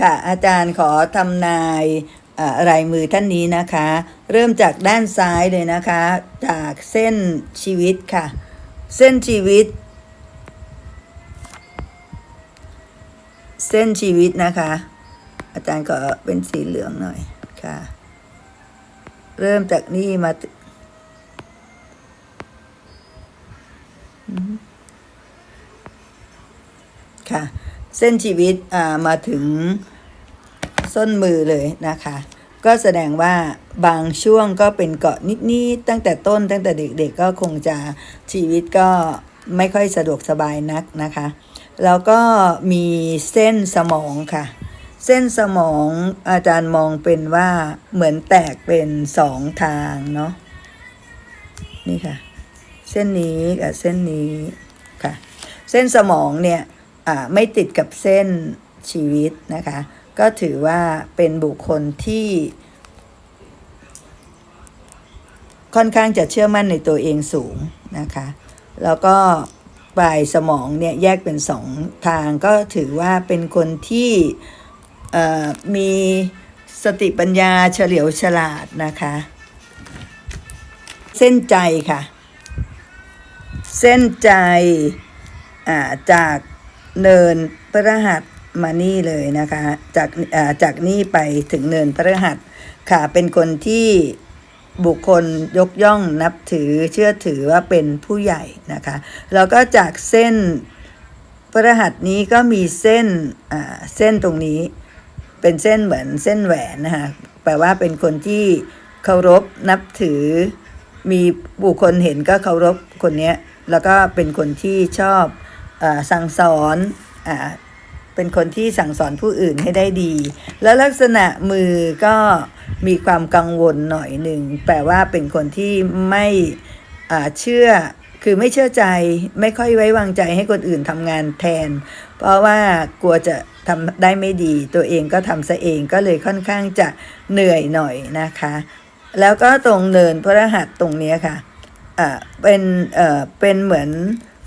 ค่ะ อาจารย์ขอทำนายอ่อลายมือท่านนี้นะคะ เริ่มจากด้านซ้ายเลยนะคะ จากเส้นชีวิตค่ะ เส้นชีวิต เส้นชีวิตนะคะ อาจารย์ก็เป็นสีเหลืองหน่อยค่ะ เริ่มจากนี่มาค่ะ เส้นชีวิตอ่ามาถึงส้นมือเลยนะคะ ก็แสดงว่าบางช่วงก็เป็นเกาะนิดๆตั้งแต่ต้นตั้งแต่เด็กๆก็คงจะชีวิตก็ไม่ค่อยสะดวกสบายนักนะคะ แล้วก็มีเส้นสมองค่ะ เส้นสมองอาจารย์มองเป็นว่าเหมือนแตกเป็นสองทางเนาะนี่ค่ะ เส้นนี้กับเส้นนี้ค่ะ เส้นสมองเนี่ย ไม่ติดกับเส้นชีวิตนะคะ ก็ถือว่าเป็นบุคคลที่ ค่อนข้างจะเชื่อมั่นในตัวเองสูงนะคะ แล้วก็ปลายสมองเนี่ยแยกเป็นสองทางก็ถือว่าเป็นคนที่เอ่อมีสติปัญญาเฉลียวฉลาดนะคะ เส้นใจค่ะ เส้นใจอ่าจาก เนินพระหัสมานี่เลยนะคะ จากจากนี่ไปถึงเนินพระหัสค่ะ เป็นคนที่บุคคลยกย่องนับถือเชื่อถือว่าเป็นผู้ใหญ่นะคะ แล้วก็จากเส้นพระหัสนี้ก็มีเส้นเส้นตรงนี้เป็นเส้นเหมือนเส้นแหวนนะคะแปลว่าเป็นคนที่เคารพนับถือ มีบุคคลเห็นก็เคารพคนนี้แล้วก็เป็นคนที่ชอบ สั่งสอนอเป็นคนที่สั่งสอนผู้อื่นให้ได้ดี แล้วลักษณะมือก็มีความกังวลหน่อยหนึ่งแปลว่าเป็นคนที่ไม่เชื่อคือไม่เชื่อใจไม่ค่อยไว้วางใจให้คนอื่นทำงานแทน เพราะว่ากลัวจะทำได้ไม่ดี ตัวเองก็ทำซะเองก็เลยค่อนข้างจะเหนื่อยหน่อยนะคะ แล้วก็ตรงเนินพระรหัสตรงนี้ค่ะอ่าเป็นเอ่อเป็นเหมือน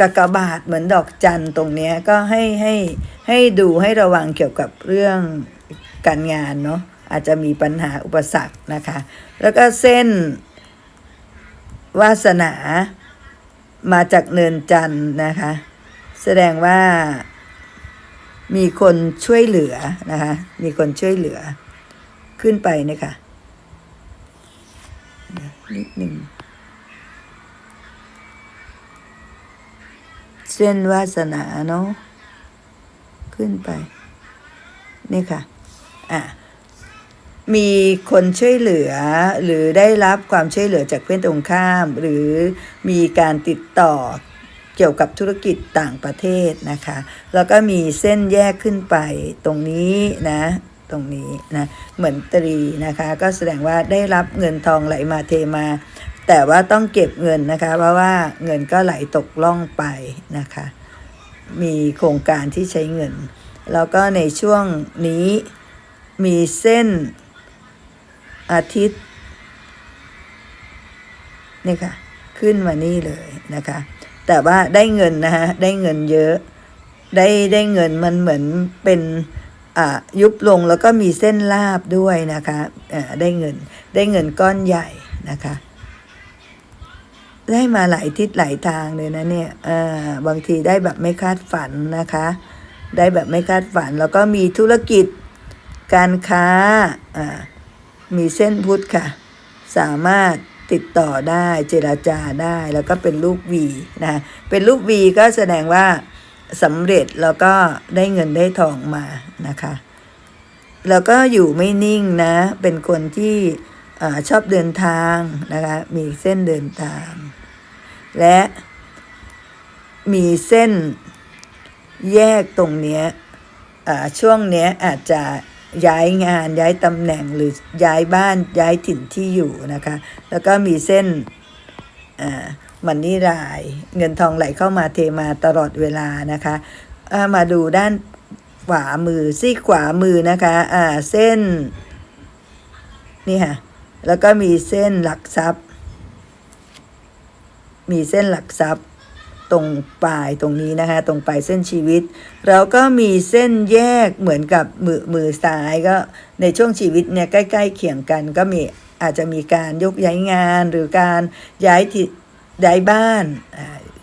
กากบาทเหมือนดอกจันตรงเนี้ยก็ให้ให้ให้ดูให้ระวังเกี่ยวกับเรื่องการงานเนาะอาจจะมีปัญหาอุปสรรคนะคะ แล้วก็เส้นวาสนามาจากเนินจันทร์นะคะ แสดงว่ามีคนช่วยเหลือนะคะ มีคนช่วยเหลือขึ้นไปนะคะนิดหนึ่ง เส้นวาสนาเนาะขึ้นไป นี่ค่ะ อะ มีคนช่วยเหลือ หรือได้รับความช่วยเหลือจากเพื่อนตรงข้าม หรือมีการติดต่อเกี่ยวกับธุรกิจต่างประเทศนะคะ แล้วก็มีเส้นแยกขึ้นไปตรงนี้นะ ตรงนี้นะ เหมือนตรีนะคะ ก็แสดงว่าได้รับเงินทองไหลมาเทมา แต่ว่าต้องเก็บเงินนะคะ เพราะว่าเงินก็ไหลตกล่องไปนะคะ มีโครงการที่ใช้เงิน แล้วก็ในช่วงนี้มีเส้นอาทิตย์นี่ค่ะ ขึ้นมานี่เลยนะคะ แต่ว่าได้เงินนะฮะได้เงินเยอะได้ได้เงินมันเหมือนเป็นอ่ายุบลงแล้วก็มีเส้นลาบด้วยนะคะอ่าได้เงินได้เงินก้อนใหญ่นะคะ ได้มาหลายทิศหลายทางเลยนะเนี่ยอ่าบางทีได้แบบไม่คาดฝันนะคะ ได้แบบไม่คาดฝัน แล้วก็มีธุรกิจ การค้าอ่ามีเส้นพุทธค่ะ สามารถติดต่อได้เจราจาได้ แล้วก็เป็นลูกวีนะ เป็นลูกวีก็แสดงว่าสำเร็จแล้วก็ได้เงินได้ทองมานะคะ แล้วก็อยู่ไม่นิ่งนะ เป็นคนที่ อชอบเดินทางนะคะมีเส้นเดินทาง และมีเส้นแยกตรงเนี้ยอ่าช่วงเนี้ยอาจจะย้ายงานย้ายตำแหน่งหรือย้ายบ้านย้ายถิ่นที่อยู่นะคะ แล้วก็มีเส้นอ่ามันนี่ราย เงินทองไหลเข้ามาเทมาตลอดเวลานะคะามาดูด้านขวามือซีขวามือนะคะอ่าเส้นนี่ค่ะ แล้วก็มีเส้นหลักทรัพย์ มีเส้นหลักทรัพย์ตรงปลายตรงนี้นะคะตรงปลายเส้นชีวิต เราก็มีเส้นแยกเหมือนกับมือมือซ้ายก็ในช่วงชีวิตเนี่ยใกล้ ๆ เคียงกันก็มีอาจจะมีการยกย้ายงานหรือการย้ายที่ย้ายบ้าน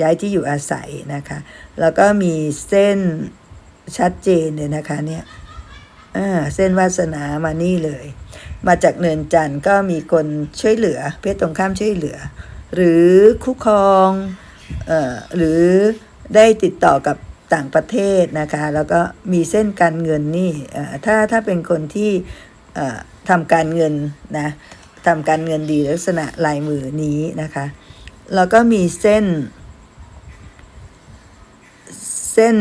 ย้ายที่อยู่อาศัยนะคะ แล้วก็มีเส้นชัดเจนเลยนะคะเนี่ย อ่าเส้นวาสนามานี่เลย มาจากเนินจันทร์ก็มีคนช่วยเหลือ เพศตรงข้ามช่วยเหลือ หรือคู่ครองเอ่อหรือได้ติดต่อกับต่างประเทศนะคะ แล้วก็มีเส้นการเงินนี่ถ้าถ้าเป็นคนที่ทำการเงินนะทำการเงินดีลักษณะลายมือนี้นะคะ แล้วก็มีเส้น เส้น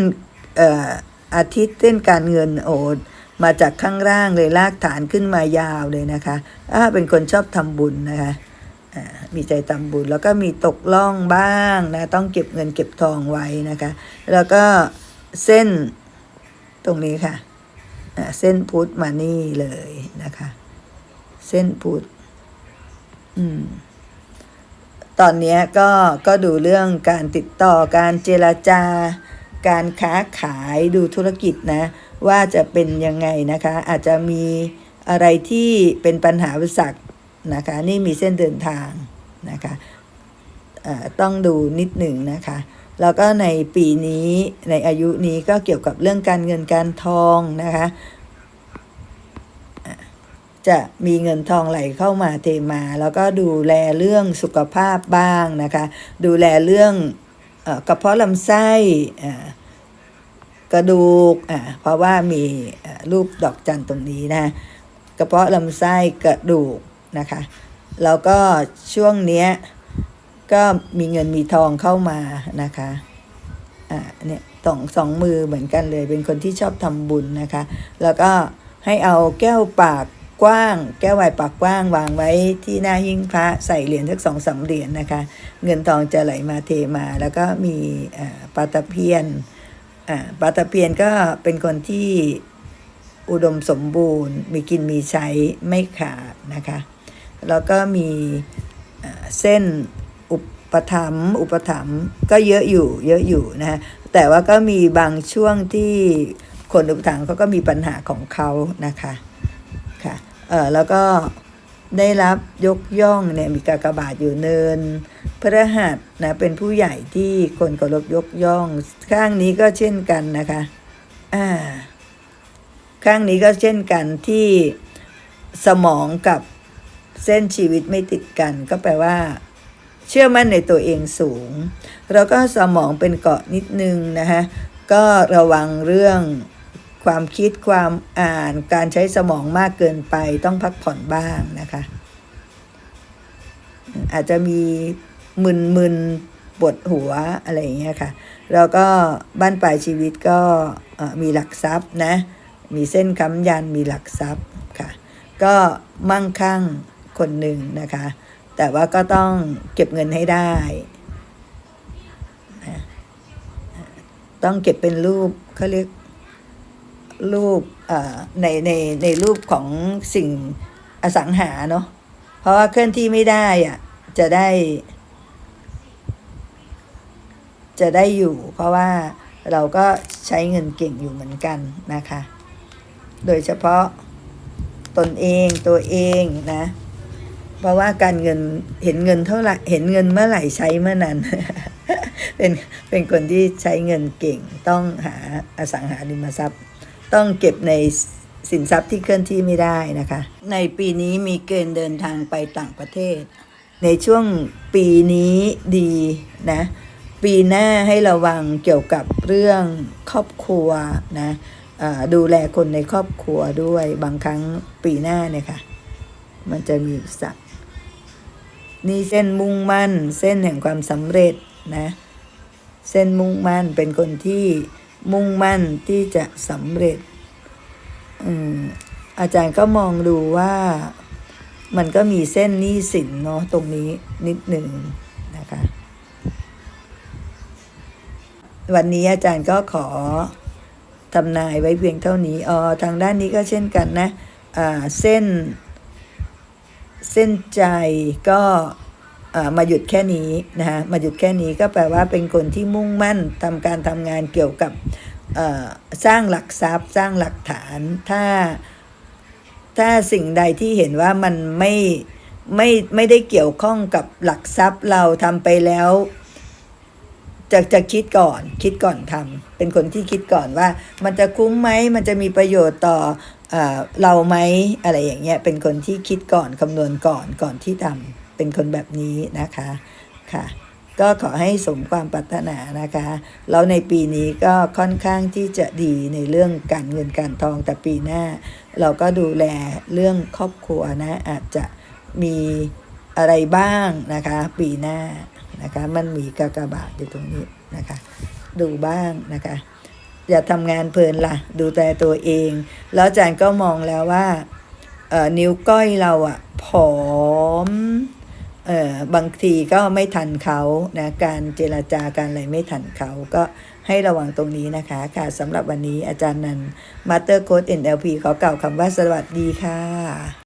อออาทิตย์เส้นการเงินโอด มาจากข้างล่างเลยลากฐานขึ้นมายาวเลยนะคะถ้าเป็นคนชอบทำบุญนะคะอ่ามีใจทำบุญแล้วก็มีตกล่องบ้างนะต้องเก็บเงินเก็บทองไว้นะคะ แล้วก็เส้นตรงนี้ค่ะเส้นพุทธมานี่เลยนะคะ เส้นพุทธอืมตอนนี้ก็ก็ดูเรื่องการติดต่อการเจรจาการค้าขายดูธุรกิจนะ ว่าจะเป็นยังไงนะคะ อาจจะมีอะไรที่เป็นปัญหาอุปสรรคนะคะ นี่มีเส้นเดินทางนะคะต้องดูนิดหนึ่งนะคะ แล้วก็ในปีนี้ในอายุนี้ก็เกี่ยวกับเรื่องการเงินการทองนะคะจะมีเงินทองไหลเข้ามาเทมา แล้วก็ดูแลเรื่องสุขภาพบ้างนะคะ ดูแลเรื่องอกระเพาะลำไส้อ่า กระดูกอ่าเพราะว่ามีรูปดอกจันตรงนี้นะกระเพาะลำไส้กระดูกนะคะแล้วก็ช่วงเนี้ยก็มีเงินมีทองเข้ามานะคะอ่าเนี่ยสองสองมือเหมือนกันเลย เป็นคนที่ชอบทำบุญนะคะ แล้วก็ให้เอาแก้วปากกว้าง แก้วไวน์ปากกว้าง วางไว้ที่หน้าหิ้งพระใส่เหรียญสักสองสามเหรียญนะคะ เงินทองจะไหลมาเทมา แล้วก็มีอ่าปลาตะเพียน ปลาตะเพียนก็เป็นคนที่อุดมสมบูรณ์ มีกินมีใช้ไม่ขาดนะคะ แล้วก็มีเส้นอุปถัมภ์อุปถัมภ์ก็เยอะอยู่เยอะอยู่นะฮะแต่ว่าก็มีบางช่วงที่คนอุปถัมภ์เขาก็มีปัญหาของเขานะคะค่ะเออแล้วก็ได้รับยกย่องเนี่ยมีกากบาทอยู่เนิน พระหัสนะเป็นผู้ใหญ่ที่คนเคารพยกย่อง ข้างนี้ก็เช่นกันนะคะอ่าข้างนี้ก็เช่นกันที่สมองกับเส้นชีวิตไม่ติดกัน ก็แปลว่า เชื่อมั่นในตัวเองสูงแล้วก็สมองเป็นเกาะนิดนึงนะคะก็ระวังเรื่องความคิดความอ่านการใช้สมองมากเกินไปต้องพักผ่อนบ้างนะคะ อาจจะมี มึนมึนปวดหัวอะไรอย่างเงี้ยค่ะ แล้วก็บ้านปลายชีวิตก็มีหลักทรัพย์นะ มีเส้นค้ำยันมีหลักทรัพย์ค่ะ ก็มั่งคั่งคนหนึ่งนะคะ แต่ว่าก็ต้องเก็บเงินให้ได้นะต้องเก็บเป็นรูปเขาเรียกรูปในในในรูปของสิ่งอสังหาเนาะเพราะว่าเคลื่อนที่ไม่ได้อะจะได้ จะได้อยู่ เพราะว่าเราก็ใช้เงินเก่งอยู่เหมือนกันนะคะ โดยเฉพาะตนเองตัวเองนะ เพราะว่าการเงินเห็นเงินเท่าไหร่เห็นเงินเมื่อไหร่ใช้เมื่อนั้น เป็นเป็นคนที่ใช้เงินเก่งต้องหาอสังหาริมทรัพย์ ต้องเก็บในสินทรัพย์ที่เคลื่อนที่ไม่ได้นะคะ ในปีนี้มีเกณฑ์เดินทางไปต่างประเทศ ในช่วงปีนี้ดีนะ ปีหน้าให้ระวังเกี่ยวกับเรื่องครอบครัวนะดูแลคนในครอบครัวด้วยบางครั้งปีหน้าเนี่ยค่ะ มันจะมีสรรคนี่เส้นมุ่งมั่น เส้นแห่งความสำเร็จนะ เส้นมุ่งมั่นเป็นคนที่มุ่งมั่นที่จะสำเร็จอืมอาจารย์ก็มองดูว่ามันก็มีเส้นหนี้สินเนาะตรงนี้นิดหนึ่ง วันนี้อาจารย์ก็ขอทำนายไว้เพียงเท่านี้อ๋อทางด้านนี้ก็เช่นกันนะอ่าเส้น เส้นใจก็มาหยุดแค่นี้นะฮะมาหยุดแค่นี้ก็แปลว่าเป็นคนที่มุ่งมั่นทำการทำงานเกี่ยวกับสร้างหลักทรัพย์ สร้างหลักฐาน ถ้าถ้าสิ่งใดที่เห็นว่ามันไม่ไม่ไม่ได้เกี่ยวข้องกับหลักทรัพย์เราทำไปแล้ว จะจะคิดก่อนคิดก่อนทำเป็นคนที่คิดก่อนว่า มันจะคุ้มไหมมันจะมีประโยชน์ต่อเอเราไหมอะไรอย่างเงี้ยเป็นคนที่คิดก่อนคำนวณก่อนก่อนที่ทำเป็นคนแบบนี้นะคะค่ะ ก็ขอให้สมความปรารถนานะคะ แล้วในปีนี้ก็ค่อนข้างที่จะดีในเรื่องการเงินการทองแต่ปีหน้า เราก็ดูแลเรื่องครอบครัวนะ อาจจะมีอะไรบ้างนะคะ ปีหน้า นะคะ มันมีกากบาทอยู่ตรงนี้นะคะ ดูบ้างนะคะ อย่าทำงานเพลินละ่ะ ดูแต่ตัวเอง แล้วอาจารย์ก็มองแล้วว่าเอ่อนิ้วก้อยเราอะผอมเอ่อบางทีก็ไม่ทันเขานะการเจรจาการอะไรไม่ทันเขาก็ให้ระวังตรงนี้นะคะ ค่ะสำหรับวันนี้อาจารย์นันมาสเตอร์โค้ด NLP ขอกล่าวคำว่าสวัสดีค่ะ